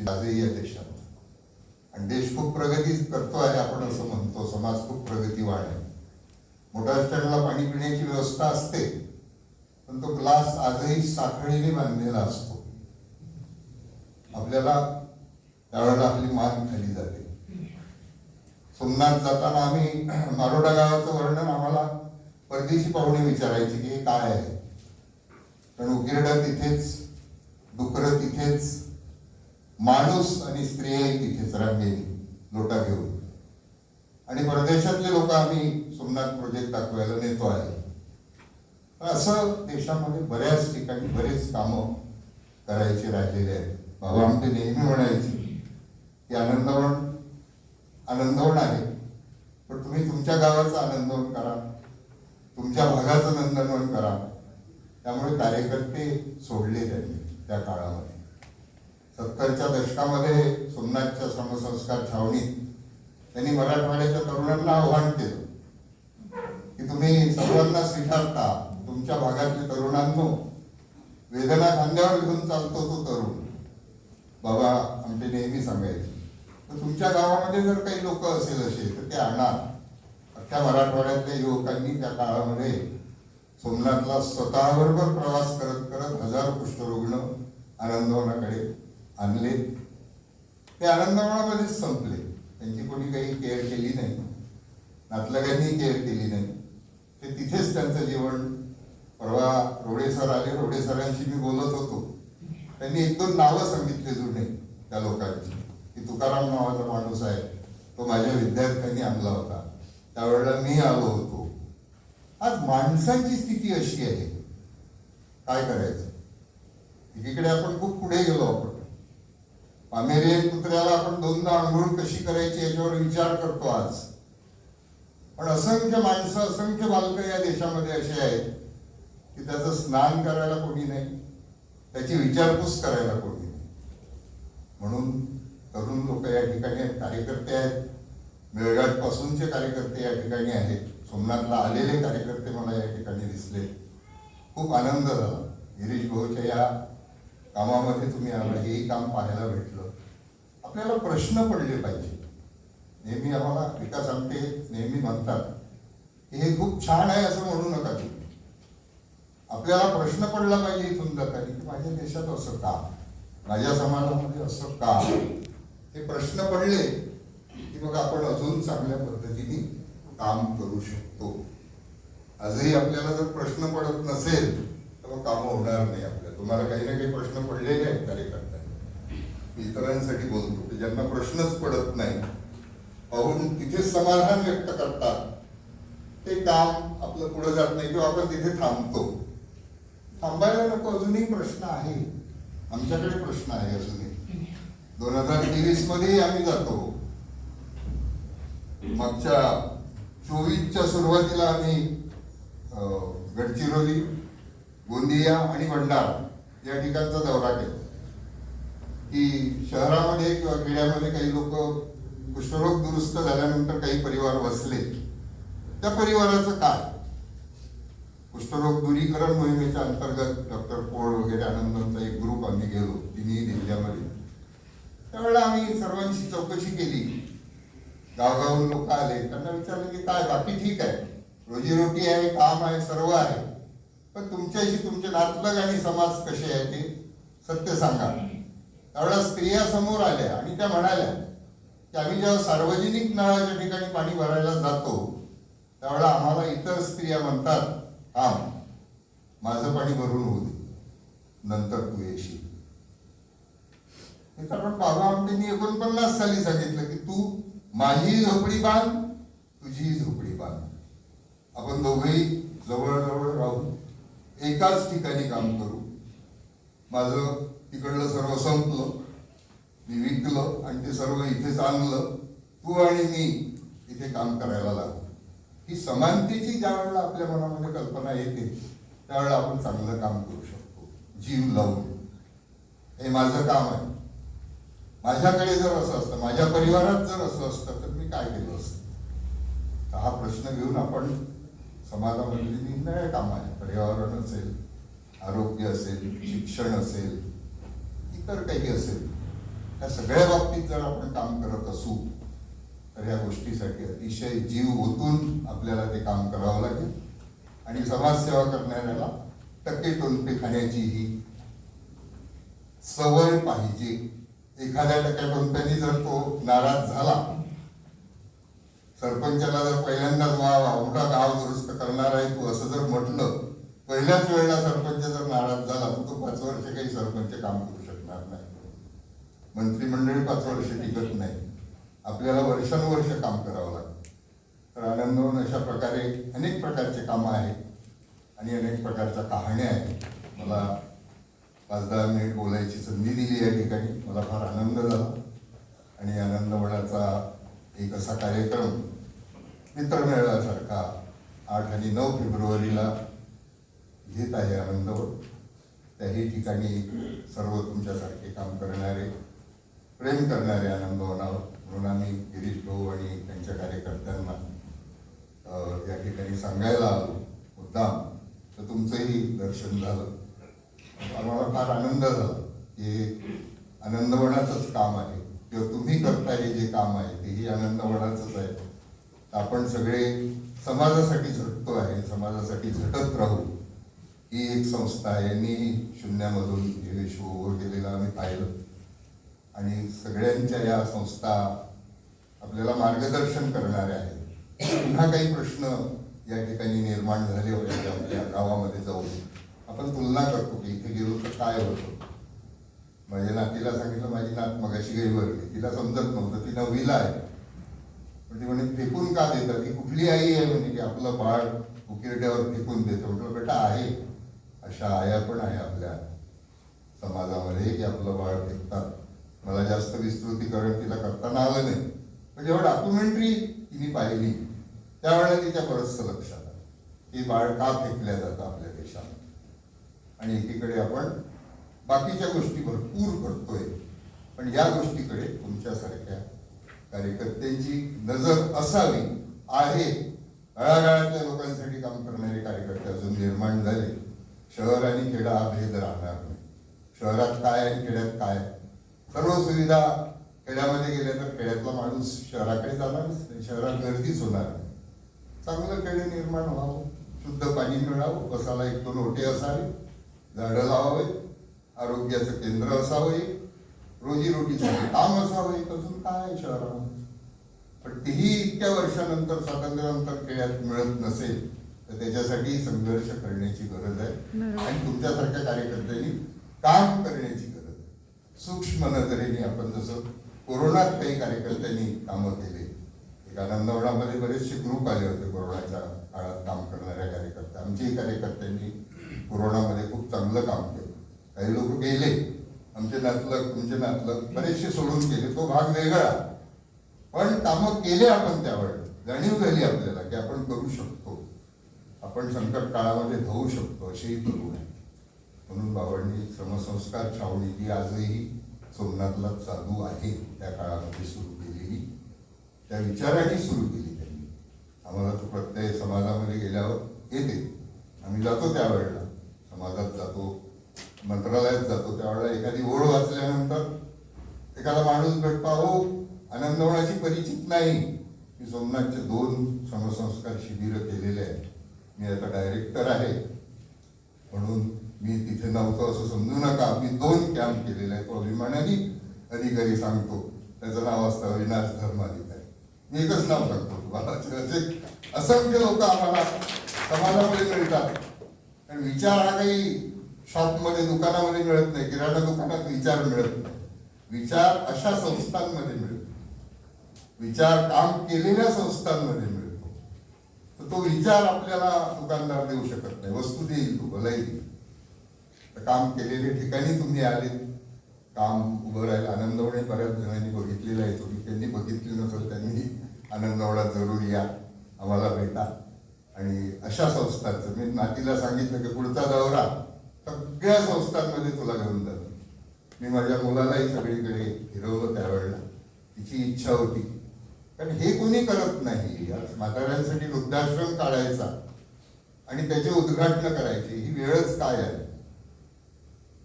की आजही या देशात आणि देश खूप प्रगती करतो आहे आपण असं म्हणतो समाज खूप प्रगतीवान आहे मोठ्या स्टँडला पाणी पिण्याची व्यवस्था असते पण तो ग्लास आजही साखळीने बांधलेला असतो. आपल्याला त्यावेळेला आपली मान खाली जाते. सोमनाथ जाताना आम्ही मारोडा गावाचं वर्णन आम्हाला परदेशी पाहुणे विचारायचे की हे काय आहे? कारण उकिरडा तिथेच डुकर तिथेच माणूस आणि स्त्रियाही तिथेच रांगेने लोटा घेऊन. आणि परदेशातले लोक आम्ही सोमनाथ प्रोजेक्ट दाखवायला नेतो आहे. तर असं देशामध्ये बऱ्याच ठिकाणी बरेच कामं करायचे राहिलेले आहेत. बाबा आमचे नेहमी म्हणायचे की आनंदवन आनंदवन आहे. पण तुम्ही तुमच्या गावाचं आनंदवन करा. तुमच्या भागाचं नंदनवन करा. त्यामुळे कार्यकर्ते सोडले त्यांनी त्या काळामध्ये. सत्तरच्या दशकामध्ये सोमनाथच्या समसंस्कार छावणीत त्यांनी मराठवाड्याच्या तरुणांना आव्हान केलं. की तुम्ही सर्वांना स्वीकारता तुमच्या भागातले तरुणांनो. वेदना खांद्यावर घेऊन चालतो तो तरुण. बाबा आमचे नेहमी सांगायचे तर तुमच्या गावामध्ये जर काही लोक असेल असे तर ते आणा. अख्ख्या मराठवाड्यातल्या युवकांनी त्या काळामध्ये सोमनाथला स्वतःबरोबर प्रवास करत करत हजारो कुष्ठरुग्ण आनंदवनाकडे आणले. ते आनंदवनामध्येच संपले. त्यांची कोणी काही केअर केली नाही. नातलगांनी केअर केली नाही. ते तिथेच त्यांचं जीवन. परवा रोडे सर आले. रोडे सरांशी मी बोलत होतो. त्यांनी एक दोन नावं सांगितले जुने त्या लोकांची. की तुकाराम नावाचा माणूस आहे. तो माझ्या विद्यार्थ्यांनी आणला होता. त्यावेळेला मी आलो होतो. आज माणसांची स्थिती अशी आहे. काय करायचं? एकीकडे आपण खूप पुढे गेलो आपण. पामेरियन कुत्र्याला आपण दोनदा आंघोळ कशी करायची याच्यावर विचार करतो आज. पण असंख्य माणसं असंख्य बालकं या देशामध्ये असे आहेत की त्याचं स्नान करायला कोणी नाही. त्याची विचारपूस करायला कोणी नाही. म्हणून तरुण लोक या ठिकाणी कार्यकर्ते आहेत. मेळघाट पासूनचे कार्यकर्ते या ठिकाणी आहेत. सोमनाथला आलेले कार्यकर्ते मला या ठिकाणी दिसले. खूप आनंद झाला. गिरीश भाऊच्या या कामामध्ये तुम्ही आला हेही काम पाहायला भेटलं. आपल्याला प्रश्न पडले पाहिजे. नेहमी आम्हाला विकास आमटे नेहमी म्हणतात हे खूप छान आहे असं म्हणू नका तुम्ही. आपल्याला प्रश्न पडला पाहिजे इथून जाताना की माझ्या देशात असं का? माझ्या समाजामध्ये असं का? हे प्रश्न पडले की मग आपण अजून चांगल्या पद्धतीने काम करू शकतो. आजही आपल्याला जर प्रश्न पडत नसेल तर मग कामं होणार नाही आपण तुम्हाला काही ना काही प्रश्न पडलेले आहेत कार्यकर्त्यांना. इतरांसाठी बोलतो की ज्यांना प्रश्नच पडत नाही पाहून तिथे समाधान व्यक्त करतात. ते काम आपलं पुढे जात नाही किंवा आपण तिथे थांबतो. थांबायला नको अजूनही प्रश्न आहे. आमच्याकडे प्रश्न आहे अजूनही. दोन हजार तेवीसमध्ये आम्ही जातो. मागच्या चोवीसच्या सुरुवातीला आम्ही अं, गडचिरोली गोंदिया आणि भंडारा या ठिकाणचा दौरा केला. की शहरामध्ये किंवा खेड्यामध्ये काही लोक कुष्ठरोग दुरुस्त झाल्यानंतर काही परिवार वसले त्या परिवाराचं काय? कुष्ठरोग दूरीकरण मोहिमेच्या अंतर्गत डॉक्टर पोळ वगैरे आनंदांचा एक ग्रुप आम्ही गेलो तिन्ही जिल्ह्यामध्ये. त्यावेळेला आम्ही सर्वांची चौकशी केली. गावगावून लोक आले त्यांना विचारलं की काय बाकी ठीक आहे. रोजीरोटी आहे काम आहे सर्व आहे. पण तुमच्याशी तुमचे नातलग आणि समाज कसे आहे ते सत्य सांगा. त्यावेळेला स्त्रिया समोर आल्या आणि त्या म्हणाल्या की आम्ही जेव्हा सार्वजनिक नळाच्या ठिकाणी पाणी भरायला जातो त्यावेळेला आम्हाला इतर स्त्रिया म्हणतात हा माझं पाणी भरून होऊ दे नंतर तू येशील. आपण कारण बाबा आमटेंनी एकोणपन्नास साली सांगितलं की तू माझी झोपडी बांध तुझी झोपडी बांध. आपण दोघेही जवळ राहू. एकाच ठिकाणी काम करू. माझं तिकडलं सर्व संपलं. मी विकलं आणि ते सर्व इथेच आणलं. तू आणि मी इथे काम करायला लागलो. ही समानतेची ज्या वेळेला आपल्या मनामध्ये कल्पना येते त्यावेळेला आपण चांगलं काम करू शकतो. जीव लावून. हे माझं काम आहे. माझ्याकडे जर असं असतं माझ्या परिवारात जर असं असतं तर मी काय केलं असतं? हा प्रश्न घेऊन आपण समाजामधली निर्णय काम आहे पर्यावरण असेल आरोग्य असेल शिक्षण असेल इतर काही असेल त्या सगळ्या बाबतीत जर आपण काम करत असू तर या गोष्टीसाठी अतिशय जीव ओतून आपल्याला ते काम करावं लागेल. आणि समाजसेवा करणाऱ्याला टक्के टोनपे खाण्याची ही सवय पाहिजे. एखाद्या टक्क्या टोनप्याने जर तो नाराज झाला सरपंचाला जर पहिल्यांदाच वा वा मोठा गाव दुरुस्त करणार आहे तू असं जर म्हटलं पहिल्याच वेळेला सरपंच जर नाराज झाला तर तो पाच वर्ष काही सरपंच काम करू शकणार नाही. मंत्रिमंडळी पाच वर्ष टिकत नाही. आपल्याला वर्षानुवर्ष काम करावं लागतं. तर आनंदवन अशा प्रकारे अनेक प्रकारचे कामं आहेत आणि अनेक प्रकारच्या कहाण्या आहेत. मला पाच दहा मिनिट बोलायची संधी दिली या ठिकाणी. मला फार आनंद झाला. आणि आनंदवनाचा एक असा कार्यक्रम? मित्रमेळासारखा आठ आणि नऊ फेब्रुवारीला घेत आहे आनंदवन त्याही ठिकाणी सर्व तुमच्यासारखे काम करणारे प्रेम करणारे आनंदवनावर म्हणून आम्ही गिरीश भाऊ आणि त्यांच्या कार्यकर्त्यांना या ठिकाणी सांगायला आलो. मुद्दाम तर तुमचंही दर्शन झालं. आम्हाला फार आनंद झाला. की आनंदवनाचंच काम आहे. किंवा तुम्ही करता हे जे काम आहे तेही आनंदवनाचंच आहे. आपण सगळे समाजासाठी झटतो आहे समाजासाठी झटत राहू. ही एक संस्था आहे यांनी शून्यामधून हे शो आम्ही पाहिलं. आणि सगळ्यांच्या या संस्था आपल्याला मार्गदर्शन करणाऱ्या आहेत. पुन्हा काही प्रश्न या ठिकाणी निर्माण झाले होते आपल्या गावामध्ये जाऊन. आपण तुलना करतो की इथे गेलो तर काय होतं? माझ्या नातीला सांगितलं माझी नात मगाशी गई वरली तिला समजत नव्हतं ती नववीला आहे. पण ती म्हणे फेकून का देतात की कुठली आई आहे? म्हणजे की आपलं बाळ उकिरड्यावर फेकून देतं. म्हटलं बेटा आहे. अशा आया पण आहे आपल्या समाजामध्ये की आपलं बाळ फेकतात. मला जास्त विस्तृतीकरण तिला करताना आलं नाही. पण जेव्हा डॉक्युमेंटरी तिने पाहिली त्यावेळेला तिच्या बरंचसं लक्षात आलं. की बाळ का फेकल्या जातं आपल्या देशात आणि एकीकडे आपण बाकीच्या गोष्टी भरपूर करतोय पण या गोष्टीकडे तुमच्यासारख्या कार्यकर्त्यांची नजर असावी आहे. तळागाळातल्या लोकांसाठी काम करणारे कार्यकर्ते अजून निर्माण झाले. शहर आणि खेडा हा भेद राहणार नाही. शहरात काय आणि खेड्यात काय? सर्व सुविधा खेड्यामध्ये गेल्या तर खेड्यातला माणूस शहराकडे जाणारच नाही शहरात गर्दीच होणार नाही. चांगलं खेडे निर्माण व्हावं. शुद्ध पाणी मिळावं. बसायला एक दोन ओटे असावे. झाडं लावावे आरोग्याचं केंद्र असावं एक रोजीरोटीसाठी काम असावं एक अजून काय शहरामध्ये? पण तेही इतक्या वर्षानंतर स्वातंत्र्यानंतर खेड्यात मिळत नसेल तर त्याच्यासाठी संघर्ष करण्याची गरज आहे. आणि तुमच्यासारख्या कार्यकर्त्यांनी काम करण्याची गरज आहे. सूक्ष्म नजरेने आपण जसं कोरोनात काही कार्यकर्त्यांनी कामं केले एक आनंदवनामध्ये बरेचसे ग्रुप आले होते कोरोनाच्या काळात काम करणाऱ्या कार्यकर्ते. आमच्याही कार्यकर्त्यांनी कोरोनामध्ये खूप चांगलं काम केलं. काही लोक गेले. आमचे नातलग तुमचे नातलग बरेचसे सोडून गेले. तो भाग वेगळा. पण कामं केले आपण त्यावेळेस जाणीव झाली आपल्याला की आपण करू शकतो. आपण संकट काळामध्ये धावू शकतो असेही करू नये. म्हणून बाबांनी श्रमसंस्कार छावणी जी आजही सोमनाथला चालू आहे. त्या काळामध्ये सुरू केलेली. त्या विचाराने सुरू केली त्यांनी. आम्हाला तो प्रत्यय समाजामध्ये गेल्यावर येते. आम्ही जातो त्यावेळेला. समाजात जातो. मंत्रालयात जातो त्यावेळेला एखादी ओळ वाचल्यानंतर एखादा माणूस भेटतो अहो आनंदवनाची परिचित नाही. मी सोमनाथचे दोन समसंस्कार शिबिर केलेले आहेत. मी आता डायरेक्टर आहे. म्हणून मी तिथे नव्हतो असं समजू नका. मी दोन कॅम्प केलेले आहेत. अभिमानाने अधिकारी सांगतो. त्याचं नाव असतं अविनाश धर्माधिकारी. मी एकच नाव सांगतो. तुम्हाला असे असंख्य लोक आम्हाला समाजामध्ये मिळतात. कारण विचार हा काही शॉपमध्ये दुकानामध्ये मिळत नाही किराणा दुकानात विचार मिळत नाही. विचार अशा संस्थांमध्ये मिळतो. विचार काम केलेल्या संस्थांमध्ये मिळतो. तर तो विचार आपल्याला दुकानदार देऊ शकत नाही. वस्तू देईल तो भलाही देईल. तर काम केलेल्या ठिकाणी तुम्ही आले. काम उभं राहील. आनंदवणे बऱ्याच जणांनी बघितलेलं आहे. तुम्ही त्यांनी बघितली नसेल त्यांनी आनंदवडा जरूर या. आम्हाला भेटा. आणि अशा संस्थांचं मी नातीला सांगितलं की पुढचा दौरा. सगळ्या संस्थांमध्ये तुला घेऊन जातो. मी माझ्या मुलालाही सगळीकडे फिरवलं त्यावेळेला. तिची इच्छा होती. कारण हे कोणी करत नाही. आज म्हाताऱ्यांसाठी वृद्धाश्रम काढायचा आणि त्याचे उद्घाटन करायचे. ही वेळच काय आहे?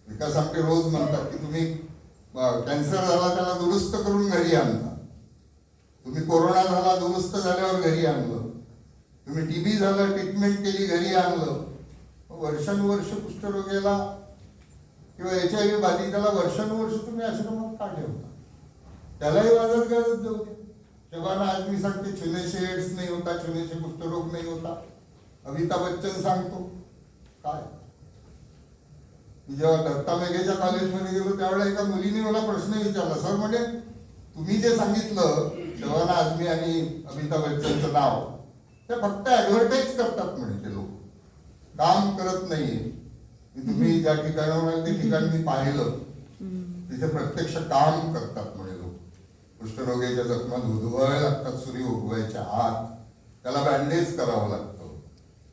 विकास आमटे रोज म्हणतात की तुम्ही कॅन्सर झाला त्याला दुरुस्त करून घरी आणता तुम्ही कोरोना झाला दुरुस्त झाल्यावर घरी आणलं. तुम्ही टीबी झालं ट्रीटमेंट केली घरी आणलं. वर्षानुवर्ष कुष्ठरोग्याला किंवा एच आय व्ही बाधिताला वर्षानुवर्ष तुम्ही आश्रमात काढले होता त्यालाही वाजत गरज जाऊ दे. तेव्हा आज मी सांगते छुनेशे एड्स नाही होता छुनेशे कुष्ठरोग नाही होता. अमिताभ बच्चन सांगतो. काय? जेव्हा दत्ता मेघेच्या कॉलेजमध्ये गेलो त्यावेळेला एका मुलीने मला प्रश्न विचारला सर म्हणजे तुम्ही जे सांगितलं शवाना आजमी आणि अमिताभ बच्चनचं नाव ते फक्त ऍडव्हर्टाईज करतात म्हणे ते लोक. काम करत नाहीये. तुम्ही ज्या ठिकाणावर ते ठिकाण मी पाहिलं. तिथे प्रत्यक्ष काम करतात म्हणे लोक. कुष्ठरोग्याच्या जखमा धुधवाव्या लागतात सूर्य उगवायच्या आत. त्याला बँडेज करावं लागतं.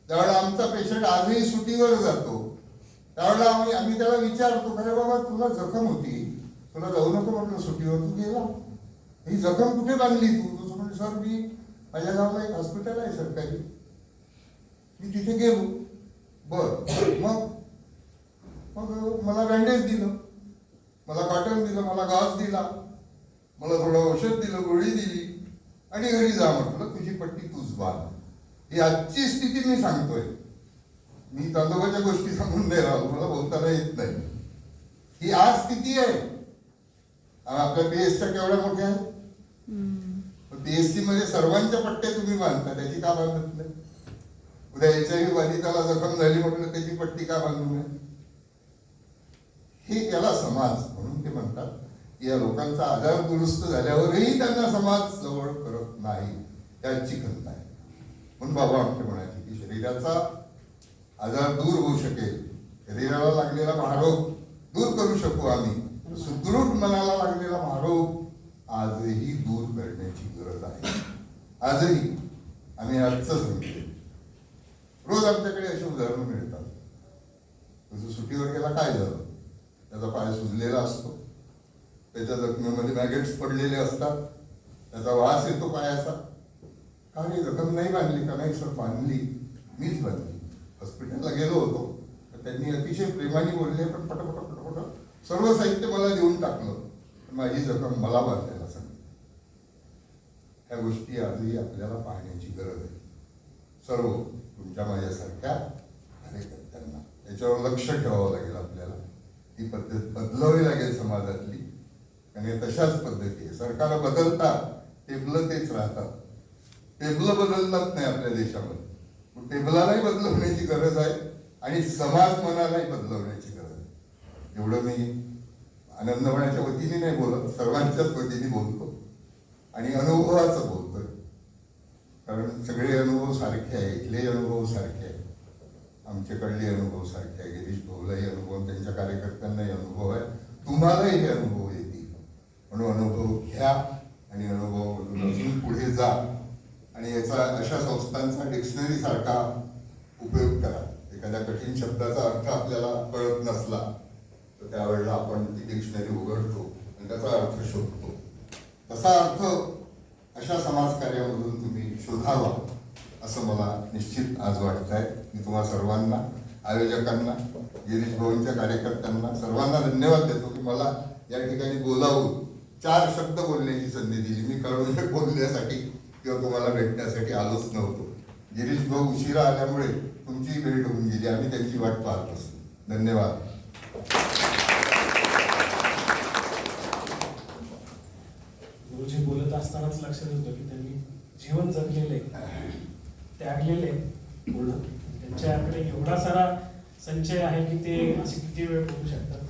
त्यावेळेला आमचा पेशंट आजही सुटीवर जातो. त्यावेळेला आम्ही आम्ही त्याला विचारतो अरे बाबा तुला जखम होती. तुला जाऊ नको म्हटलं सुटीवर तू गेला. ही जखम कुठे बांधली तू? तुझं म्हणजे सर मी माझ्या गावाला एक हॉस्पिटल आहे सरकारी. मी तिथे गेलो. बर. मग? मग मला बँडेज दिलं. मला कॉटन दिलं मला गाज दिला. मला थोडं औषध दिलं गोळी दिली. आणि घरी जा म्हटलं तुझी पट्टी तूच बांध. ही आजची स्थिती मी सांगतोय. मी तांदूळाच्या गोष्टी सांगून नाही राहिलो मला बोलताना येत नाही. ही आज स्थिती आहे. आपल्या पीएसच्या केवढ्या मोठ्या पीएससी मध्ये सर्वांच्या पट्ट्या तुम्ही बांधता त्याची का बांधत नाही. उद्या एच आय व्ही बाधिताला जखम झाली म्हटलं त्याची पट्टी का बांधू नये? हे याला समाज म्हणून ते म्हणतात. की या लोकांचा आजार दुरुस्त झाल्यावरही त्यांना समाज जवळ करत नाही. त्याची खंत आहे. म्हणून बाबा आमचे म्हणायचे की शरीराचा आजार दूर होऊ शकेल. शरीराला लागलेला महारोग दूर करू शकू आम्ही. सुदृढ मनाला लागलेला महारोग आजही दूर करण्याची गरज आहे. आजही आम्ही आजचं सांगतो रोज आमच्याकडे अशी उदाहरणं मिळतात. तुझं सुट्टीवर गेला काय झालं? त्याचा पाय सुजलेला असतो. त्याच्या जखमेमध्ये मॅगेट्स पडलेले असतात. त्याचा वास येतो पायाचा. का मी जखम नाही बांधली का नाही सर बांधली. मीच बांधली. हॉस्पिटलला गेलो होतो. तर त्यांनी अतिशय प्रेमाने बोलले पण पटपट पटपट सर्व साहित्य मला देऊन टाकलं. पण माझी जखम मला बांधायला सांगितलं. ह्या गोष्टी आजही आपल्याला पाहण्याची गरज आहे. सर्व तुमच्या माझ्यासारख्या कार्यकर्त्यांना याच्यावर लक्ष ठेवावं लागेल आपल्याला. ती पद्धत बदलावी लागेल समाजातली. आणि तशाच पद्धती आहे. सरकार बदलतात टेबल तेच राहतात. टेबल बदलतात नाही आपल्या देशामध्ये. टेबलालाही बदलवण्याची गरज आहे आणि समाज मनालाही बदलवण्याची गरज आहे. एवढं मी आनंदवण्याच्या वतीने नाही बोलत सर्वांच्याच वतीने बोलतो आणि अनुभवाचं बोलतोय. कारण सगळे अनुभव सारखे आहे इथले अनुभव सारखे आहे आमच्याकडले अनुभव सारखे आहे. गिरीश भाऊलाही अनुभव त्यांच्या कार्यकर्त्यांनाही अनुभव आहे. तुम्हालाही हे अनुभव येतील. म्हणून अनुभव घ्या आणि अनुभव अजून पुढे जा आणि याचा अशा संस्थांचा डिक्शनरी सारखा उपयोग करा. एखाद्या कठीण शब्दाचा अर्थ आपल्याला कळत नसला तर त्यावेळेला आपण ती डिक्शनरी उघडतो आणि त्याचा अर्थ शोधतो. तसा अर्थ अशा समाजकार्यामधून तुम्ही शोधावा असं मला निश्चित आज वाटत आहे मी तुम्हा सर्वांना आयोजकांना गिरीश भाऊंच्या कार्यकर्त्यांना सर्वांना धन्यवाद देतो की मला या ठिकाणी बोलावून चार शब्द बोलण्याची संधी दिली. मी कळवून बोलण्यासाठी किंवा तुम्हाला भेटण्यासाठी आलोच नव्हतो. गिरीश भाऊ उशिरा आल्यामुळे तुमची भेट होऊन गेली. आम्ही त्यांची वाट पाहत असतो. धन्यवाद. गुरुजी बोलत असतानाच लक्षात येतं की जीवन जगलेले. त्यागलेले. त्यांच्याकडे एवढा सारा संचय आहे की ते असे किती वेळ बोलू शकतात?